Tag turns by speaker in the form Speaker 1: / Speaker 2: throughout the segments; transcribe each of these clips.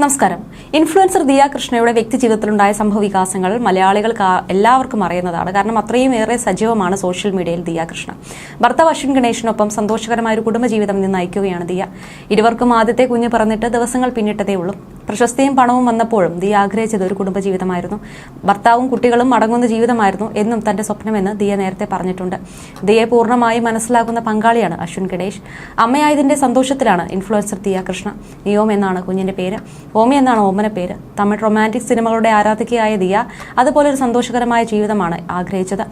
Speaker 1: നമസ്കാരം. ഇൻഫ്ലുവൻസർ ദിയ കൃഷ്ണയുടെ വ്യക്തി ജീവിതത്തിലുണ്ടായ സംഭവവികാസങ്ങൾ മലയാളികൾക്ക് എല്ലാവർക്കും അറിയുന്നതാണ്. കാരണം അത്രയും ഏറെ സജീവമാണ് സോഷ്യൽ മീഡിയയിൽ ദിയ കൃഷ്ണ ഭർത്താവ് അശ്വിൻ ഗണേഷിനൊപ്പം സന്തോഷകരമായ ഒരു കുടുംബജീവിതം നിന്ന് നയിക്കുകയാണ് ദിയ. ഇരുവർക്കും ആദ്യത്തെ കുഞ്ഞ് പറഞ്ഞിട്ട് ദിവസങ്ങൾ പിന്നിട്ടതേ ഉള്ളൂ. പ്രശസ്തിയും പണവും വന്നപ്പോഴും ദിയ ആഗ്രഹിച്ചത് ഒരു കുടുംബജീവിതമായിരുന്നു. ഭർത്താവും കുട്ടികളും അടങ്ങുന്ന ജീവിതമായിരുന്നു എന്നും തന്റെ സ്വപ്നമെന്ന് ദിയ നേരത്തെ പറഞ്ഞിട്ടുണ്ട്. ദിയെ പൂർണമായി മനസ്സിലാക്കുന്ന പങ്കാളിയാണ് അശ്വിൻ ഗണേഷ്. അമ്മയായതിന്റെ സന്തോഷത്തിലാണ് ഇൻഫ്ലുവൻസർ ദിയ കൃഷ്ണ. നിയോം എന്നാണ് കുഞ്ഞിന്റെ പേര്. ഓമി എന്നാണ് ഓമന പേര്. തമിഴ് റൊമാന്റിക് സിനിമകളുടെ ആരാധകയായ ദിയ അതുപോലെ ഒരു സന്തോഷകരമായ ജീവിതമാണ് ആഗ്രഹിച്ചത്.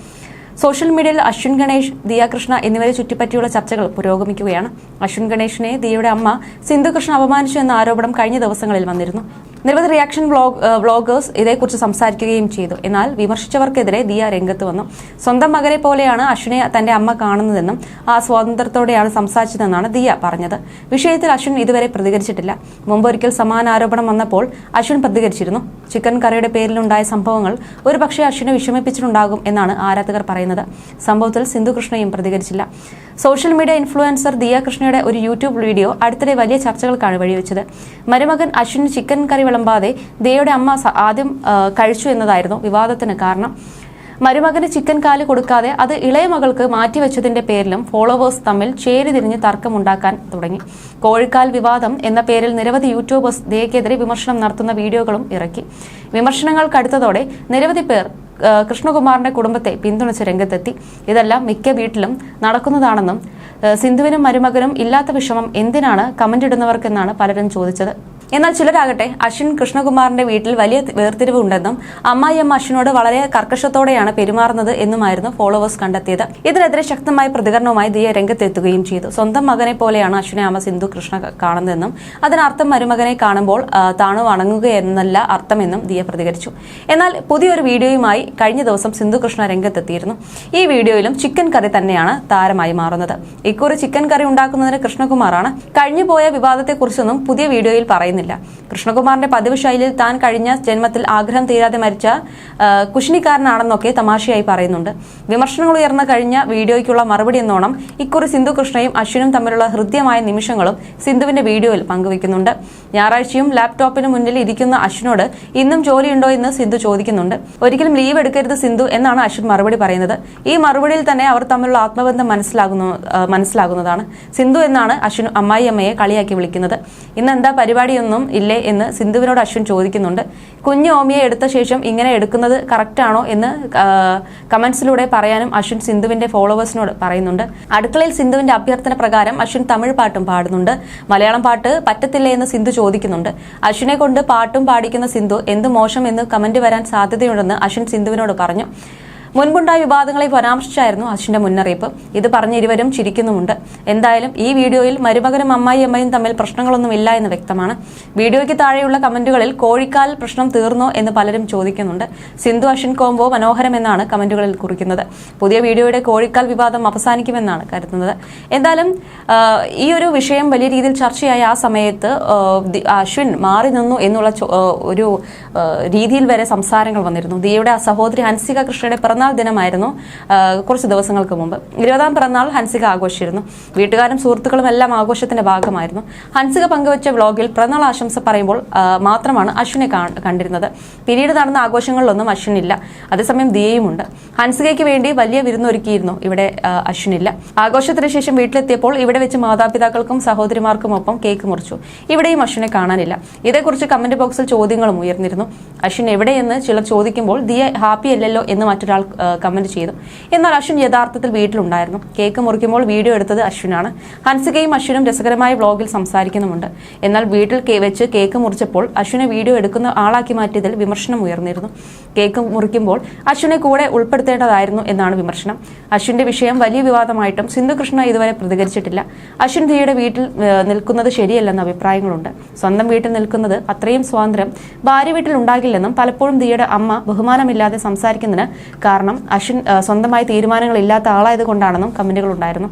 Speaker 1: സോഷ്യൽ മീഡിയയിൽ അശ്വിൻ ഗണേഷ് ദിയ കൃഷ്ണ എന്നിവരെ ചുറ്റിപ്പറ്റിയുള്ള ചർച്ചകൾ പുരോഗമിക്കുകയാണ്. അശ്വിൻ ഗണേഷിനെ ദിയയുടെ അമ്മ സിന്ധു കൃഷ്ണ അപമാനിച്ചു എന്ന ആരോപണം കഴിഞ്ഞ ദിവസങ്ങളിൽ വന്നിരുന്നു. നിരവധി റിയാക്ഷൻ വ്ലോഗ് വ്ളോഗേഴ്സ് ഇതേക്കുറിച്ച് സംസാരിക്കുകയും ചെയ്തു. എന്നാൽ വിമർശിച്ചവർക്കെതിരെ ദിയ രംഗത്ത് വന്നു. സ്വന്തം മകനെ പോലെയാണ് അശ്വിനെ തന്റെ അമ്മ കാണുന്നതെന്നും ആ സ്വാതന്ത്ര്യത്തോടെയാണ് സംസാരിച്ചതെന്നാണ് ദിയ പറഞ്ഞത്. വിഷയത്തിൽ അശ്വിൻ ഇതുവരെ പ്രതികരിച്ചിട്ടില്ല. മുമ്പ് ഒരിക്കൽ സമാന ആരോപണം വന്നപ്പോൾ അശ്വിൻ പ്രതികരിച്ചിരുന്നു. ചിക്കൻ കറിയുടെ പേരിലുണ്ടായ സംഭവങ്ങൾ ഒരുപക്ഷെ അശ്വിനെ വിഷമിപ്പിച്ചിട്ടുണ്ടാകും എന്നാണ് ആരാധകർ പറയുന്നത്. സംഭവത്തിൽ സിന്ധു കൃഷ്ണയും പ്രതികരിച്ചില്ല. സോഷ്യൽ മീഡിയ ഇൻഫ്ലുവൻസർ ദിയ കൃഷ്ണയുടെ ഒരു യൂട്യൂബ് വീഡിയോ അടുത്തിടെ വലിയ ചർച്ചകൾക്കാണ് വഴിവെച്ചത്. മരുമകൻ അശ്വിന് ചിക്കൻ കറി വിളമ്പാതെ ദിയയുടെ അമ്മ ആദ്യം കഴിച്ചു എന്നതായിരുന്നു വിവാദത്തിന് കാരണം. മരുമകന് ചിക്കൻ കാൽ കൊടുക്കാതെ അത് ഇളയ മകൾക്ക് മാറ്റിവെച്ചതിന്റെ പേരിലും ഫോളോവേഴ്സ് തമ്മിൽ ചേരിതിരിഞ്ഞ് തർക്കമുണ്ടാക്കാൻ തുടങ്ങി. കോഴിക്കാൽ വിവാദം എന്ന പേരിൽ നിരവധി യൂട്യൂബേഴ്സ് ദയക്കെതിരെ വിമർശനം നടത്തുന്ന വീഡിയോകളും ഇറക്കി. വിമർശനങ്ങൾ കടുത്തതോടെ നിരവധി പേർ കൃഷ്ണകുമാറിന്റെ കുടുംബത്തെ പിന്തുണച്ച് രംഗത്തെത്തി. ഇതെല്ലാം മിക്ക വീട്ടിലും നടക്കുന്നതാണെന്നും സിന്ധുവിനും മരുമകനും ഇല്ലാത്ത വിഷമം എന്തിനാണ് കമന്റ് ഇടുന്നവർക്കെന്നാണ് പലരും ചോദിച്ചത്. എന്നാൽ ചിലരാകട്ടെ അശ്വിൻ കൃഷ്ണകുമാറിന്റെ വീട്ടിൽ വലിയ വേർതിരിവ് ഉണ്ടെന്നും അമ്മായിയമ്മ അശ്വിനോട് വളരെ കർക്കശത്തോടെയാണ് പെരുമാറുന്നത് എന്നുമായിരുന്നു ഫോളോവേഴ്സ് കണ്ടെത്തിയത്. ഇതിനെതിരെ ശക്തമായ പ്രതികരണവുമായി ദിയ രംഗത്തെത്തുകയും ചെയ്തു. സ്വന്തം മകനെ പോലെയാണ് അശ്വിനെ അമ്മ സിന്ധു കൃഷ്ണ കാണുന്നതെന്നും അതിനർത്ഥം മരുമകനെ കാണുമ്പോൾ താണു വണങ്ങുകയെന്നല്ല അർത്ഥമെന്നും ദിയ പ്രതികരിച്ചു. എന്നാൽ പുതിയൊരു വീഡിയോയുമായി കഴിഞ്ഞ ദിവസം സിന്ധു കൃഷ്ണ രംഗത്തെത്തിയിരുന്നു. ഈ വീഡിയോയിലും ചിക്കൻ കറി തന്നെയാണ് താരമായി മാറുന്നത്. ഇക്കുറി ചിക്കൻ കറി ഉണ്ടാക്കുന്നതിന് കൃഷ്ണകുമാറാണ് കഴിഞ്ഞുപോയ വിവാദത്തെക്കുറിച്ചൊന്നും പുതിയ വീഡിയോയിൽ പറയുന്നില്ല കൃഷ്ണകുമാറിന്റെ പതിവ് ശൈലിയിൽ താൻ കഴിഞ്ഞ ജന്മത്തിൽ ആഗ്രഹം തീരാതെ മരിച്ച കുഷ്ണിക്കാരനാണെന്നൊക്കെ തമാശയായി പറയുന്നുണ്ട്. വിമർശനങ്ങൾ ഉയർന്ന കഴിഞ്ഞ വീഡിയോയ്ക്കുള്ള മറുപടി എന്നോണം ഇക്കുറി സിന്ധു കൃഷ്ണയും അശ്വിനും തമ്മിലുള്ള ഹൃദ്യമായ നിമിഷങ്ങളും സിന്ധുവിന്റെ വീഡിയോയിൽ പങ്കുവയ്ക്കുന്നുണ്ട്. ഞായറാഴ്ചയും ലാപ്ടോപ്പിന് മുന്നിൽ ഇരിക്കുന്ന അശ്വിനോട് ഇന്നും ജോലിയുണ്ടോ എന്ന് സിന്ധു ചോദിക്കുന്നുണ്ട്. ഒരിക്കലും ലീവ് എടുക്കരുത് സിന്ധു എന്നാണ് അശ്വിൻ മറുപടി പറയുന്നത്. ഈ മറുപടിയിൽ തന്നെ അവർ തമ്മിലുള്ള ആത്മബന്ധം മനസ്സിലാകുന്നു മനസ്സിലാകുന്നതാണ്. സിന്ധു എന്നാണ് അശ്വിൻ അമ്മായിയമ്മയെ കളിയാക്കി വിളിക്കുന്നത്. ഇന്ന് എന്താ പരിപാടിയൊന്നും ഇല്ലേ എന്ന് സിന്ധുവിനോട് അശ്വിൻ ചോദിക്കുന്നുണ്ട്. കുഞ്ഞു ഓമിയെ എടുത്ത ശേഷം ഇങ്ങനെ എടുക്കുന്നത് കറക്റ്റ് ആണോ എന്ന് കമന്റ്സിലൂടെ പറയാനും അശ്വിൻ സിന്ധുവിന്റെ ഫോളോവേഴ്സിനോട് പറയുന്നുണ്ട്. അടുക്കളയിൽ സിന്ധുവിന്റെ അഭ്യർത്ഥന പ്രകാരം അശ്വിൻ തമിഴ് പാട്ടും പാടുന്നുണ്ട്. മലയാളം പാട്ട് പറ്റത്തില്ലേ എന്ന് സിന്ധു ചോദിക്കുന്നുണ്ട്. അശ്വിനെ കൊണ്ട് പാട്ടും പാടിക്കുന്ന സിന്ധു എന്ത് മോശം എന്ന് കമന്റ് വരാൻ സാധ്യതയുണ്ടെന്ന് അശ്വിൻ സിന്ധുവിനോട് പറഞ്ഞു. മുൻപുണ്ടായ വിവാദങ്ങളെ പരാമർശിച്ചായിരുന്നു അച്ഛന്റെ മുന്നറിയിപ്പ്. ഇത് പറഞ്ഞ ഇരുവരും ചിരിക്കുന്നുമുണ്ട്. എന്തായാലും ഈ വീഡിയോയിൽ മരുമകനും അമ്മായി അമ്മയും തമ്മിൽ പ്രശ്നങ്ങളൊന്നും ഇല്ല എന്ന് വ്യക്തമാണ്. വീഡിയോയ്ക്ക് താഴെയുള്ള കമന്റുകളിൽ കോഴിക്കാൽ പ്രശ്നം തീർന്നോ എന്ന് പലരും ചോദിക്കുന്നുണ്ട്. സിന്ധു അശ്വിൻ കോംബോ മനോഹരം എന്നാണ് കമന്റുകളിൽ കുറിക്കുന്നത്. പുതിയ വീഡിയോയുടെ കോഴിക്കാൽ വിവാദം അവസാനിക്കുമെന്നാണ് കരുതുന്നത്. എന്തായാലും ഈ ഒരു വിഷയം വലിയ രീതിയിൽ ചർച്ചയായ ആ സമയത്ത് അശ്വിൻ മാറി നിന്നു എന്നുള്ള ഒരു രീതിയിൽ വരെ സംസാരങ്ങൾ വന്നിരുന്നു. ദിയയുടെ സഹോദരി ഹൻസിക കൃഷ്ണയുടെ പിറന്നാൾ ദിനമായിരുന്നു. കുറച്ച് ദിവസങ്ങൾക്ക് മുമ്പ്. ഇരുപതാം പിറന്നാൾ ഹൻസിക ആഘോഷിച്ചിരുന്നു. വീട്ടുകാരും സുഹൃത്തുക്കളും എല്ലാം ആഘോഷത്തിന്റെ ഭാഗമായിരുന്നു. ഹൻസിക പങ്കുവച്ച വ്ളോഗിൽ പിറന്നാൾ ആശംസ പറയുമ്പോൾ മാത്രമാണ് അശ്വിനെ കണ്ടിരുന്നത്. പിന്നീട് നടന്ന ആഘോഷങ്ങളിലൊന്നും അശ്വിനില്ല. അതേസമയം ദിയയുമുണ്ട്. ഹൻസികയ്ക്ക് വേണ്ടി വലിയ വിരുന്നൊരുക്കിയിരുന്നു ഇവിടെ അശ്വിനില്ല. ആഘോഷത്തിന് ശേഷം വീട്ടിലെത്തിയപ്പോൾ ഇവിടെ വെച്ച് മാതാപിതാക്കൾക്കും സഹോദരിമാർക്കും ഒപ്പം കേക്ക് മുറിച്ചു. ഇവിടെയും അശ്വിനെ കാണാനില്ല. ഇതേക്കുറിച്ച് കമന്റ് ബോക്സിൽ ചോദ്യങ്ങളും ഉയർന്നിരുന്നു. അശ്വിൻ എവിടെയെന്ന് ചിലർ ചോദിക്കുമ്പോൾ ദിയ ഹാപ്പി അല്ലല്ലോ എന്ന് മറ്റൊരാൾ കമന്റ് ചെയ്തു. എന്നാൽ അശ്വിൻ യഥാർത്ഥത്തിൽ വീട്ടിലുണ്ടായിരുന്നു. കേക്ക് മുറിക്കുമ്പോൾ വീഡിയോ എടുത്തത് അശ്വിനാണ്. ഹൻസികയും അശ്വിനും രസകരമായ വ്ളോഗിൽ സംസാരിക്കുന്നുമുണ്ട്. എന്നാൽ വീട്ടിൽ വെച്ച് കേക്ക് മുറിച്ചപ്പോൾ അശ്വിനെ വീഡിയോ എടുക്കുന്ന ആളാക്കി മാറ്റിയതിൽ വിമർശനം ഉയർന്നിരുന്നു. കേക്ക് മുറിക്കുമ്പോൾ അശ്വിനെ കൂടെ ഉൾപ്പെടുത്തേണ്ടതായിരുന്നു എന്നാണ് വിമർശനം. അശ്വിന്റെ വിഷയം വലിയ വിവാദമായിട്ടും സിന്ധുകൃഷ്ണ ഇതുവരെ പ്രതികരിച്ചിട്ടില്ല. അശ്വിൻ ധിയുടെ വീട്ടിൽ നിൽക്കുന്നത് ശരിയല്ലെന്ന അഭിപ്രായങ്ങളുണ്ട്. സ്വന്തം വീട്ടിൽ നിൽക്കുന്നത് അത്രയും സ്വാതന്ത്ര്യം ഭാര്യ വീട്ടിൽ ഉണ്ടാകില്ലെന്നും പലപ്പോഴും ധിയുടെ അമ്മ ബഹുമാനമില്ലാതെ സംസാരിക്കുന്നതിന് കാരണം അശ്വിൻ ഏഹ്, സ്വന്തമായി തീരുമാനങ്ങൾ ഇല്ലാത്ത ആളായത് കൊണ്ടാണെന്നും കമന്റുകൾ ഉണ്ടായിരുന്നു.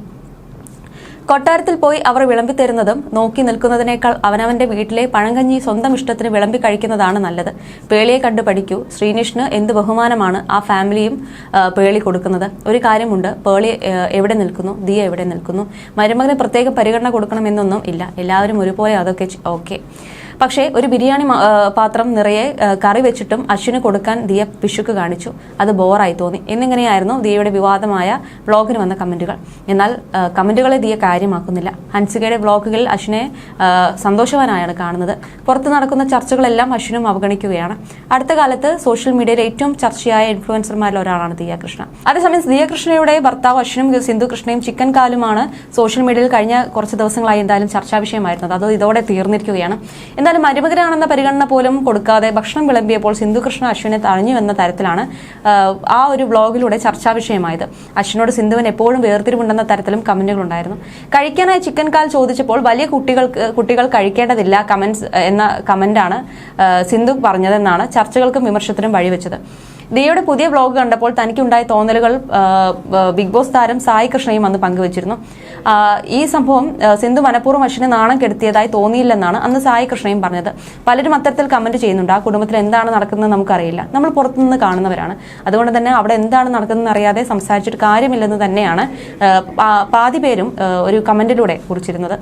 Speaker 1: കൊട്ടാരത്തിൽ പോയി അവർ വിളമ്പിത്തരുന്നതും നോക്കി നിൽക്കുന്നതിനേക്കാൾ അവനവന്റെ വീട്ടിലെ പഴങ്കഞ്ഞി സ്വന്തം ഇഷ്ടത്തിന് വിളമ്പി കഴിക്കുന്നതാണ് നല്ലത്. പേളിയെ കണ്ടു പഠിക്കൂ. ശ്രീനിഷിന് എന്ത് ബഹുമാനമാണ് ആ ഫാമിലിയും പേളി കൊടുക്കുന്നത്. ഒരു കാര്യമുണ്ട് പേളി എവിടെ നിൽക്കുന്നു? ദിയ എവിടെ നിൽക്കുന്നു? മരുമകന് പ്രത്യേക പരിഗണന കൊടുക്കണമെന്നൊന്നും ഇല്ല. എല്ലാവരും ഒരുപോലെ അതൊക്കെ ഓക്കെ. പക്ഷേ ഒരു ബിരിയാണി പാത്രം നിറയെ കറി വെച്ചിട്ടും അശ്വിന് കൊടുക്കാൻ ദിയ പിശുക്ക് കാണിച്ചു. അത് ബോറായി തോന്നി. എന്നിങ്ങനെയായിരുന്നു ദിയയുടെ വിവാദമായ വ്ളോഗിന് വന്ന കമന്റുകൾ എന്നാൽ കമന്റുകളെ ദിയ കാര്യമാക്കുന്നില്ല. ഹൻസികയുടെ വ്ളോഗുകളിൽ അശ്വിനെ സന്തോഷവാനായാണ് കാണുന്നത്. പുറത്ത് നടക്കുന്ന ചർച്ചകളെല്ലാം അശ്വിനും അവഗണിക്കുകയാണ്. അടുത്ത കാലത്ത് സോഷ്യൽ മീഡിയയിൽ ഏറ്റവും ചർച്ചയായ ഇൻഫ്ലുവൻസർമാരിൽ ഒരാളാണ് ദിയ കൃഷ്ണ അതേസമയം ദിയ കൃഷ്ണയുടെ ഭർത്താവ് അശ്വിനും സിന്ധു കൃഷ്ണയും ചിക്കൻ കാലുമാണ് സോഷ്യൽ മീഡിയയിൽ കഴിഞ്ഞ കുറച്ച് ദിവസങ്ങളായി എന്തായാലും ചർച്ചാ വിഷയമായിരുന്നത്. അത് ഇതോടെ തീർന്നിരിക്കുകയാണ്. എന്തായാലും മരുമകരാണെന്ന പരിഗണന പോലും കൊടുക്കാതെ ഭക്ഷണം വിളമ്പിയപ്പോൾ സിന്ധു കൃഷ്ണ അശ്വിനെ തഴഞ്ഞു എന്ന തരത്തിലാണ് ആ, ഒരു വ്ളോഗിലൂടെ ചർച്ചാ വിഷയമായത്. അശ്വിനോട് സിന്ധുവിന് എപ്പോഴും വേർതിരിവുണ്ടെന്ന തരത്തിലും കമന്റുകൾ ഉണ്ടായിരുന്നു. കഴിക്കാനായി ചിക്കൻ കാൽ ചോദിച്ചപ്പോൾ വലിയ കുട്ടികൾക്ക് കുട്ടികൾ കഴിക്കേണ്ടതില്ല കമന്റ്സ് എന്ന കമന്റാണ് സിന്ധു പറഞ്ഞതെന്നാണ് ചർച്ചകൾക്കും വിമർശത്തിനും വഴിവെച്ചത്. ദിയയുടെ പുതിയ വ്ലോഗ് കണ്ടപ്പോൾ തനിക്കുണ്ടായ തോന്നലുകൾ ബിഗ് ബോസ് താരം സായി കൃഷ്ണയും അന്ന് പങ്കുവച്ചിരുന്നു. ഈ സംഭവം സിന്ധു മനഃപൂർവം അശ്വിനെ നാണം കെടുത്തിയതായി തോന്നിയില്ലെന്നാണ് അന്ന് സായി കൃഷ്ണയും പറഞ്ഞത്. പലരും അത്തരത്തിൽ കമന്റ് ചെയ്യുന്നുണ്ട്. ആ കുടുംബത്തിൽ എന്താണ് നടക്കുന്നത് നമുക്കറിയില്ല. നമ്മൾ പുറത്തുനിന്ന് കാണുന്നവരാണ്. അതുകൊണ്ട് തന്നെ അവിടെ എന്താണ് നടക്കുന്നതെന്ന് അറിയാതെ സംസാരിച്ചിട്ട് കാര്യമില്ലെന്ന് തന്നെയാണ് പാതി പേരും ഒരു കമന്റിലൂടെ കുറിച്ചിരുന്നത്.